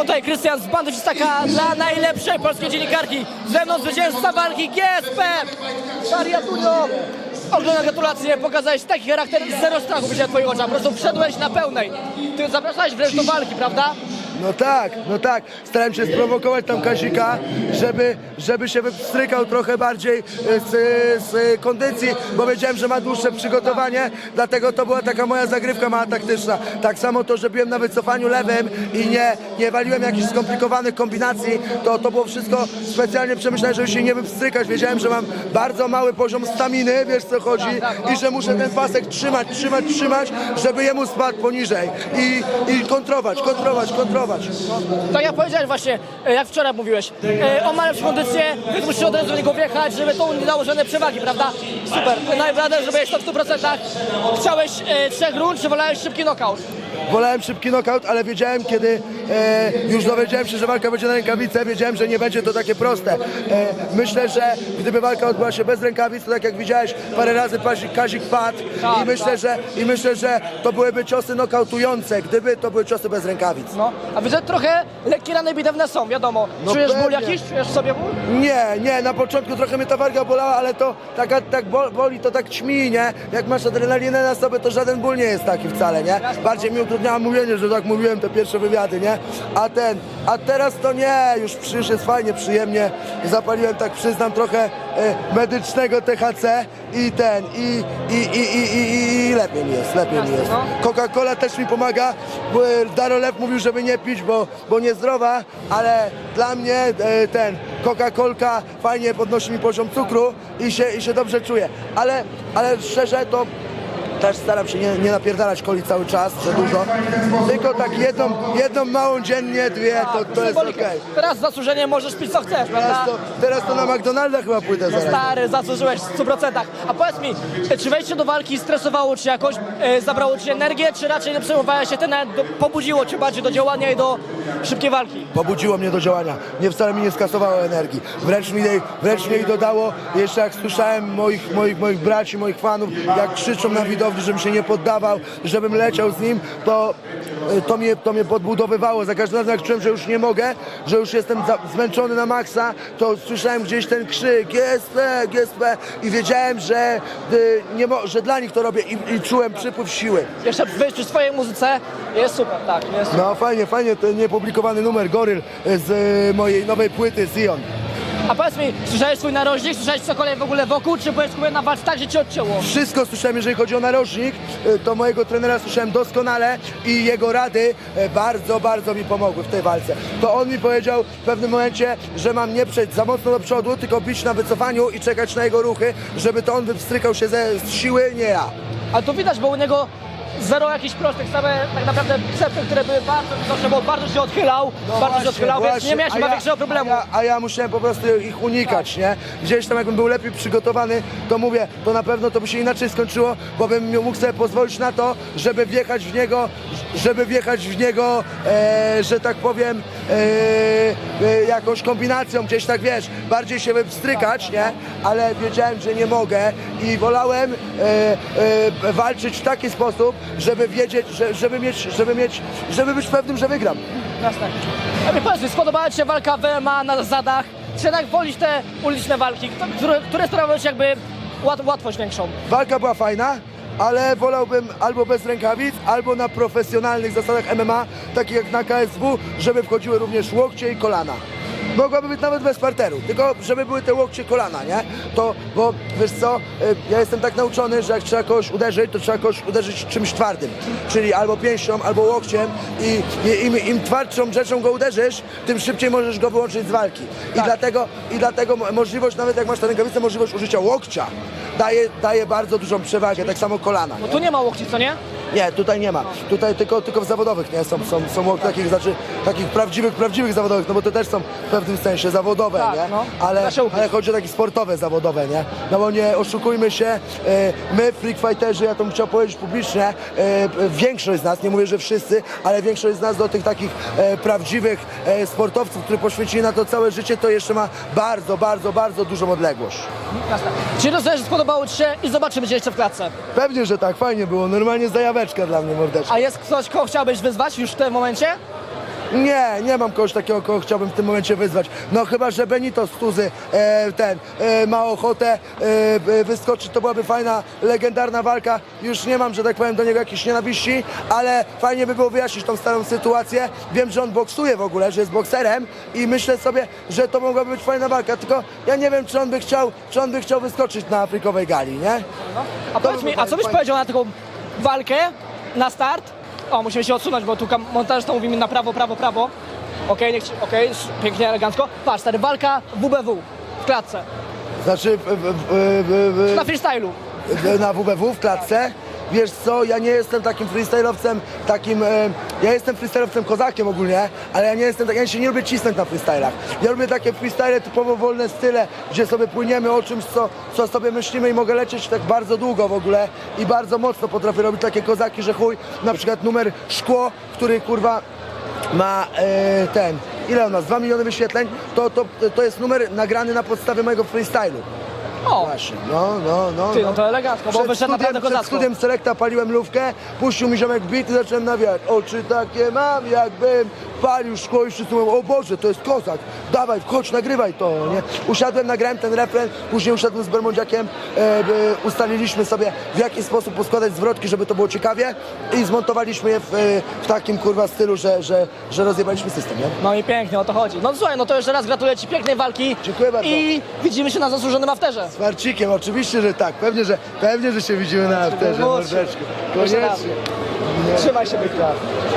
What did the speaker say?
tutaj Krystian z bandy Czystaka dla najlepszej polskiej dziennikarki. Ze mną zwycięzca walki GSP. Daria Tunio. Ogromne gratulacje, pokazałeś taki charakter, zero strachu widziałem w twoich oczach, po prostu wszedłeś na pełnej. Ty zapraszałeś wręcz do walki, prawda? No tak, no tak. Starałem się sprowokować tam Kazika, żeby, żeby się wystrykał trochę bardziej e, z, z kondycji, bo wiedziałem, że ma dłuższe przygotowanie, dlatego to była taka moja zagrywka mała taktyczna. Tak samo to, że byłem na wycofaniu lewym i nie, nie waliłem jakichś skomplikowanych kombinacji, to, to było wszystko specjalnie przemyślane, żeby się nie wypstrykać. Wiedziałem, że mam bardzo mały poziom staminy, wiesz co chodzi, i że muszę ten pasek trzymać, trzymać, trzymać, żeby jemu spadł poniżej i, i kontrować, kontrować, kontrować. Tak jak powiedziałeś właśnie, e, jak wczoraj mówiłeś, e, on ma kondycję, więc musisz od razu do niego wjechać, żeby to nie dało żadnej przewagi, prawda? Super, że byłeś to w 100%. Chciałeś e, trzech rund, czy wolałeś szybki knockout? Wolałem szybki knockout, ale wiedziałem, kiedy e, już dowiedziałem się, że walka będzie na rękawice, wiedziałem, że nie będzie to takie proste. E, myślę, że gdyby walka odbyła się bez rękawic, to tak jak widziałeś, parę razy Kazik, Kazik padł Tak, i myślę, że, i myślę, że to byłyby ciosy knockautujące, gdyby to były ciosy bez rękawic. No, a widzę trochę lekkie rany bitewne są, wiadomo. No Czujesz ból pewnie. jakiś? Czujesz sobie ból? Nie, nie, na początku trochę mnie ta warga bolała, ale to taka, tak bol- boli, to tak ćmi, nie? Jak masz adrenalinę na sobie, to żaden ból nie jest taki wcale, nie? Bardziej mi utrudniało mówienie, że tak mówiłem te pierwsze wywiady, nie? A ten, a teraz to nie, już, przy- już jest fajnie, przyjemnie. Zapaliłem, tak przyznam, trochę e, medycznego THC i ten, i, i, i, i, i, i lepiej mi jest, lepiej mi jest. no. Coca-Cola też mi pomaga, bo e, Darolew mówił, żeby nie pić, bo, bo niezdrowa, ale dla mnie e, ten Coca-Colka fajnie podnosi mi poziom cukru i się, i się dobrze czuję. Ale, ale szczerze to też staram się nie, nie napierdalać coli cały czas, za dużo. Tylko tak jedną, jedną małą dziennie, dwie, to, to jest okej. Teraz z zasłużeniem możesz pić co chcesz, Teraz prawda? to, teraz to na McDonalda chyba pójdę zaraz. Stary, zasłużyłeś w 100%. A powiedz mi, czy wejście do walki stresowało cię jakoś, e, zabrało ci energię, czy raczej nie przejmowałeś się, ten nawet do, pobudziło cię bardziej do działania i do szybkiej walki? pobudziło mnie do działania. Nie wcale mi nie skasowało energii. Wręcz mi, jej- wręcz mi jej dodało. Jeszcze jak słyszałem moich, moich, moich braci, moich fanów, jak krzyczą na żebym się nie poddawał, żebym leciał z nim, to, y, to, mnie, to mnie podbudowywało. Za każdym razem jak czułem, że już nie mogę, że już jestem zmęczony na maksa, to słyszałem gdzieś ten krzyk GSP, GSP i wiedziałem, że, y, nie że dla nich to robię i, i czułem przypływ siły. Jeszcze przy swojej muzyce jest super, tak, jest No fajnie, fajnie, ten niepublikowany numer Goryl z y, mojej nowej płyty Zion. A powiedz mi, słyszałeś swój narożnik, słyszałeś cokolwiek w ogóle wokół, czy byłeś skupiony na walce tak, że cię odcięło? Wszystko słyszałem, jeżeli chodzi o narożnik, y, to mojego trenera słyszałem doskonale i jego rady y, bardzo, bardzo mi pomogły w tej walce. To on mi powiedział w pewnym momencie, że mam nie przejść za mocno do przodu, tylko bić na wycofaniu i czekać na jego ruchy, żeby to on wypstrykał się ze, z siły, nie ja. Ale to widać, bo u niego zero jakichś prostych, same tak naprawdę przepy, które były bardzo widoczne, bo bardzo się odchylał, bardzo się odchylał, więc nie miałeś a chyba ja- większego problemu. A ja, a ja musiałem po prostu ich unikać, nie? Gdzieś tam jakbym był lepiej przygotowany, to mówię, to na pewno to by się inaczej skończyło, bo bym mógł sobie pozwolić na to, żeby wjechać w niego, żeby wjechać w niego, e, że tak powiem, e, e, jakąś kombinacją, gdzieś tak wiesz, bardziej się wstrykać, nie? Ale wiedziałem, że nie mogę i wolałem e, e, walczyć w taki sposób, żeby wiedzieć, że, żeby mieć, żeby mieć, żeby być pewnym, że wygram. Jasne. A mi powiedz mi, spodobała Ci się walka WMA na zasadach, czy jednak wolisz te uliczne walki, kto- które, które sprawiają Ci jakby łat, łatwość większą? Walka była fajna, ale wolałbym albo bez rękawic, albo na profesjonalnych zasadach MMA, takich jak na KSW, żeby wchodziły również łokcie i kolana. Mogłaby być nawet bez parteru, tylko żeby były te łokcie kolana, nie? To, bo wiesz co, y, ja jestem tak nauczony, że jak trzeba kogoś uderzyć, to trzeba kogoś uderzyć czymś twardym. Czyli albo pięścią, albo łokciem i, i im, im twardszą rzeczą go uderzysz, tym szybciej możesz go wyłączyć z walki. I dlatego, i dlatego mo- możliwość, nawet jak masz tę rękawicę, możliwość użycia łokcia daje, daje bardzo dużą przewagę, tak samo kolana. No tu nie ma łokci, co nie? Nie, tutaj nie ma. Tutaj tylko, tylko w zawodowych nie są, są, są takich, znaczy takich prawdziwych, prawdziwych zawodowych, no bo to też są w pewnym sensie zawodowe, Tak, nie? no. Ale, ale chodzi o takie sportowe zawodowe, nie? No bo nie oszukujmy się, e, my freak fighterzy, ja to bym chciał powiedzieć publicznie, e, większość z nas, nie mówię, że wszyscy, ale większość z nas do tych takich e, prawdziwych e, sportowców, którzy poświęcili na to całe życie, to jeszcze ma bardzo, bardzo, bardzo dużą odległość. Jasne. Czyli rozumiem, że spodobało Ci się i zobaczymy Cię jeszcze w klatce. Pewnie, że tak, fajnie było, normalnie zajaweczka dla mnie mordeczka. A jest ktoś, kogo chciałbyś wyzwać już w tym momencie? Nie, nie mam kogoś takiego, kogo chciałbym w tym momencie wyzwać. No chyba, że Benito z Tuzy e, ten e, ma ochotę e, e, wyskoczyć, to byłaby fajna, legendarna walka. Już nie mam, że tak powiem, do niego jakiejś nienawiści, ale fajnie by było wyjaśnić tą starą sytuację. Wiem, że on boksuje w ogóle, że jest bokserem i myślę sobie, że to mogłaby być fajna walka, tylko ja nie wiem, czy on by chciał, czy on by chciał wyskoczyć na Afrykowej gali, nie? A powiedz mi, a co byś powiedział na taką walkę na start? O, musimy się odsunąć, bo tu montażysta mówi mi na prawo, prawo, prawo. Okej, niech ci, okej, sz- pięknie, elegancko. Patrz, stary, walka WBW w klatce, Znaczy w, w, w, w, na freestylu. na WBW w klatce. Wiesz co, ja nie jestem takim freestylowcem, takim, e, ja jestem freestylowcem kozakiem ogólnie, ale ja nie jestem tak, ja się nie lubię cisnąć na freestylach. Ja lubię takie freestyle typowo wolne style, gdzie sobie płyniemy o czymś, co, co sobie myślimy i mogę lecieć tak bardzo długo w ogóle i bardzo mocno potrafię robić takie kozaki, że chuj, na przykład numer szkło, który kurwa ma e, ten, ile on ma, 2 miliony wyświetleń, to, to, to jest numer nagrany na podstawie mojego freestylu. O, Właśnie, no, no, no. ty, no to elegancko, bo wyszedł naprawdę przed kozacko. studiem Selecta paliłem lówkę, puścił mi ziomek beat i zacząłem nawijać. Oczy takie mam, jakbym palił szkło i wszyscy mówią, o Boże, to jest kozak, dawaj, chodź, nagrywaj to, nie? Usiadłem, nagrałem ten refren, później usiadłem z Bermondziakiem, e, ustaliliśmy sobie w jaki sposób poskładać zwrotki, żeby to było ciekawie i zmontowaliśmy je w, e, w takim kurwa stylu, że, że, że rozjebaliśmy system, nie? No i pięknie, o to chodzi. No słuchaj, no to jeszcze raz gratuluję Ci pięknej walki. Dziękuję bardzo. I widzimy się na zasłużonym afterze. Z Marcikiem, oczywiście, że tak, pewnie, że, pewnie, że się widzimy na afterze, mordeczku. Koniecznie. Trzymaj się, byka.